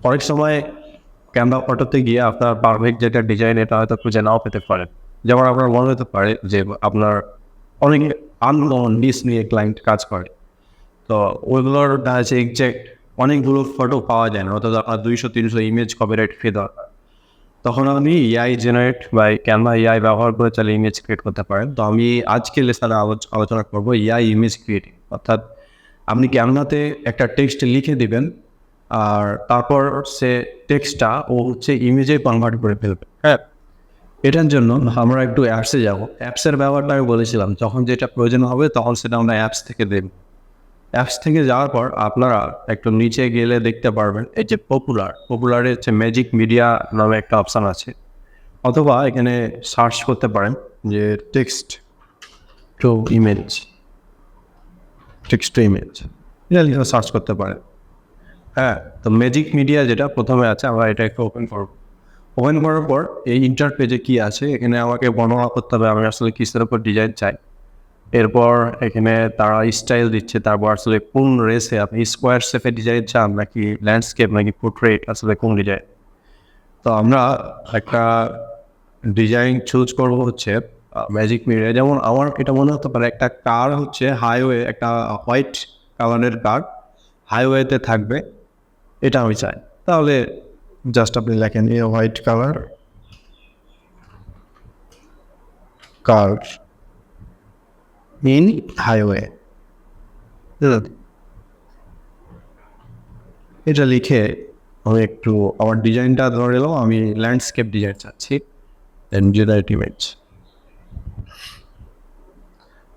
অনেক সময় ক্যামেরা ফটোতে গিয়ে আপনার পারফেক্ট যেটা ডিজাইন এটা হয়তো খুঁজে নাও পেতে পারেন যেমন আপনার মনে হতে পারে যে আপনার অনেক আনকমন ডিস নিয়ে ক্লায়েন্ট কাজ করে। তো ওইগুলোর আছে এক্সাক্ট অনেকগুলো ফটো পাওয়া যায় না, অর্থাৎ আপনার দুইশো, তিনশো ইমেজ কপিরাইট ফি দরকার। তখন আপনি এআই জেনারেট বা ক্যানভা এআই ব্যবহার করে চাইলে ইমেজ ক্রিয়েট করতে পারেন। তো আমি আজকে লেসানে আলোচনা করব এআই ইমেজ ক্রিয়েটিং অর্থাৎ আপনি ক্যানভাতে একটা টেক্সট লিখে দিবেন আর তারপর সে টেক্সটটা ও হচ্ছে ইমেজে কনভার্ট করে ফেলবে। হ্যাঁ এটার জন্য আমরা একটু অ্যাপসে যাব। অ্যাপসের ব্যবহারটা আমি বলেছিলাম, যখন যেটা প্রয়োজন হবে তখন সেটা আমরা অ্যাপস থেকে দেব। অ্যাপস থেকে যাওয়ার পর আপনারা একটু নিচে গেলে দেখতে পারবেন, এই যে পপুলার পপুলারের হচ্ছে ম্যাজিক মিডিয়া নামে একটা অপশান আছে। অথবা এখানে সার্চ করতে পারেন যে text to image text to image এটা সার্চ করতে পারেন। হ্যাঁ তো ম্যাজিক মিডিয়া যেটা প্রথমে আছে, আমরা এটা একটু ওপেন করব। ওপেন করার পর এই ইন্টার পেজে কী আছে, এখানে আমাকে বর্ণনা করতে হবে আমি আসলে কিসের উপর ডিজাইন চাই। এরপর এখানে তারা স্টাইল দিচ্ছে, তারপর আসলে কোন রেসে আপনি স্কোয়ার শেপে ডিজাইন চান, নাকি ল্যান্ডস্কেপ নাকি পোর্ট্রেট আসলে কোন ডিজাইন তো আমরা একটা ডিজাইন চুজ করব হচ্ছে ম্যাজিক মিডিয়া যেমন আমার এটা মনে হতে পারে একটা কার হচ্ছে হাইওয়ে একটা হোয়াইট কালারের কার হাইওয়েতে থাকবে। এটা আমি চাই। তাহলে জাস্ট আপনি লেখেন a white colour car in highway. এটা লিখে আমি একটু আমার ডিজাইনটা ধরে এলাম আমি ল্যান্ডস্কেপ ডিজাইন চাচ্ছি generate image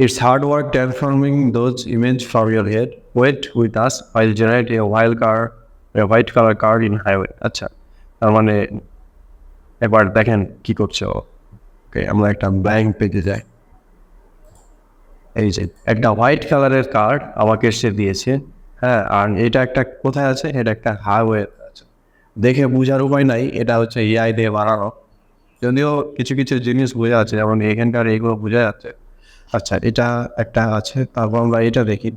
It's hard work transforming those image from your head. Wait with us, while generate a wild car, colour white in highway আচ্ছা তার মানে এবার দেখেন কি করছে ও। ওকে আমরা একটা ব্ল্যাঙ্ক পেজে যাই। এই যে একটা হোয়াইট কালারের কার্ড আমাকে সে দিয়েছে। হ্যাঁ আর এটা একটা কোথায় আছে? এটা একটা হাইওয়ে আছে। দেখে বোঝার উপায় নাই এটা হচ্ছে এআই দিয়ে বানানো। যদিও কিছু কিছু জিনিস বোঝা যাচ্ছে যেমন এখানকার এগুলো বোঝা যাচ্ছে। আচ্ছা এটা একটা আছে তারপর আমরা এটা দেখি।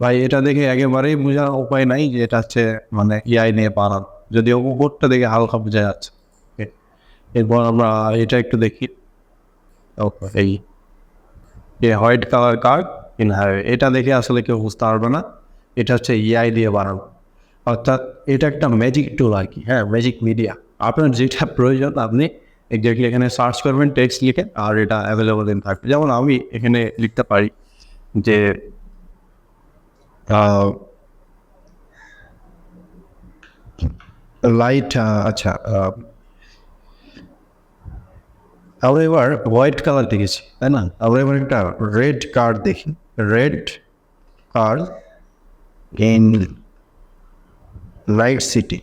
ভাই, এটা দেখে একেবারেই বোঝার উপায় নাই যে এটা হচ্ছে মানে এআই নিয়ে বানানো। যদিও উপরটা দেখে হালকা বোঝা যাচ্ছে. এরপর আমরা এটা একটু দেখি। এই যে white colour card in highway এটা দেখে আসলে কেউ বুঝতে পারবে না। এটা হচ্ছে ইআই দিয়ে বানানো। অর্থাৎ এটা একটা ম্যাজিক টুল আর কি হ্যাঁ ম্যাজিক মিডিয়া আপনার যেটা প্রয়োজন, আপনি এক্স্যাক্টলি এখানে সার্চ করবেন টেক্সট লিখে, আর এটা অ্যাভেলেবল থাকবে যেমন আমি এখানে লিখতে পারি যে লাইট আচ্ছা আমরা এবার হোয়াইট কালার দেখেছি, তাই না? আমরা এবার একটা রেড কার্ড দেখি। Red card in light city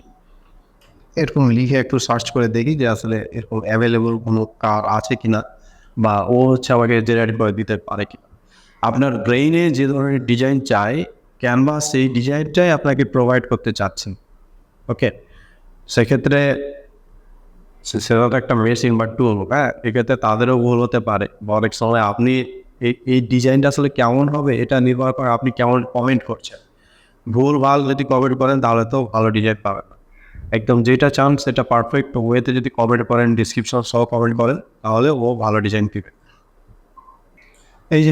এরকম লিখে একটু সার্চ করে দেখি যে আসলে এরকম অ্যাভেলেবল কোনো কার আছে কি না বা ও হচ্ছে আমাকে জেনারেট করে দিতে পারে কি আপনার ব্রেইনে যে ধরনের ডিজাইন চাই ক্যানভাস সেই ডিজাইনটাই আপনাকে প্রোভাইড করতে চাচ্ছেন ওকে সেক্ষেত্রে সেটা তো একটা মেশিন বা টুল হ্যাঁ? এক্ষেত্রে তাদেরও ভুল হতে পারে। বা অনেক সময় আপনি এই এই ডিজাইনটা আসলে কেমন হবে এটা নির্ভর করে আপনি কেমন কমেন্ট করছেন। ভুল, ভালো যদি কমেন্ট করেন তাহলে তো ভালো ডিজাইন পাবেন। একদম যেটা চান সেটা পারফেক্ট ওয়েতে যদি কমেন্ট করেন ডিসক্রিপশন সহ কমেন্ট করেন তাহলে ও ভালো ডিজাইন দিবে। এই যে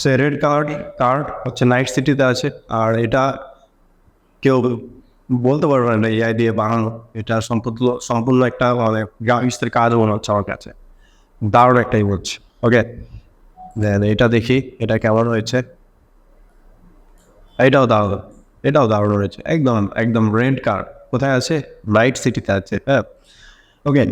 সে রেড কার্ড কার্ড হচ্ছে নাইট সিটিতে আছে। আর এটা কেউ বলতে পারবে না এআই দিয়ে বানানো এটা সম্পূর্ণ সম্পূর্ণ একটা মানে গ্রাফিক্সের কাজ মনে হচ্ছে আমার কাছে। দারুণ একটাই বলছে। ওকে দেন এটা দেখি, এটা কেমন হয়েছে? এটাও দারুণ এটাও দারুণ রয়েছে একদম একদম রেন্ট কার কোথায় আছে? লাইট সিটিতে আছে। হ্যাঁ? ওকে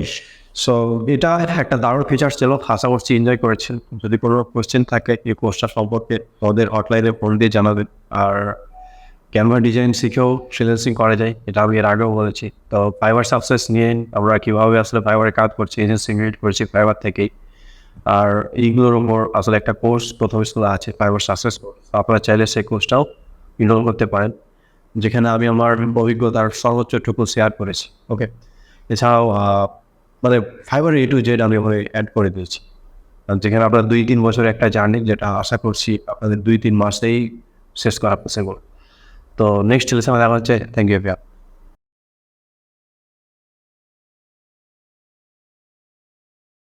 সো এটা একটা দারুণ ফিচার্স ছিল। আশা করছি এনজয় করেছেন। যদি কোনো কোশ্চেন থাকে, এই কোর্সটা সম্পর্কে ওদের হটলাইনে ফোন দিয়ে জানাবেন। আর ক্যানভা ডিজাইন শিখেও ফ্রিল্যান্সিং করা যায়, এটা আমি এর আগেও বলেছি। তো ফাইবার সাকসেস নিয়ে আমরা কীভাবে আসলে ফাইবারে কাজ করছি এজেন্সি ক্রিয়েট করছি ফাইবার থেকেই। আর এইগুলোর উপর আসলে একটা কোর্স প্রথম স্কুলে আছে ফাইবার সাকসেস আপনারা চাইলে সেই কোর্সটাও ইনরোল করতে পারেন। যেখানে আমি আমার অভিজ্ঞতার সর্বোচ্চটুকু শেয়ার করেছি। ওকে এছাড়াও মানে ফাইবার এ টু জেড আমি ওখানে অ্যাড করে দিয়েছি। যেখানে আপনার দুই তিন বছর একটা জার্নি যেটা আশা করছি আপনাদের দুই তিন মাসেই শেষ করা পসিবল তো নেক্সট লেসে দেখা হচ্ছে। Thank you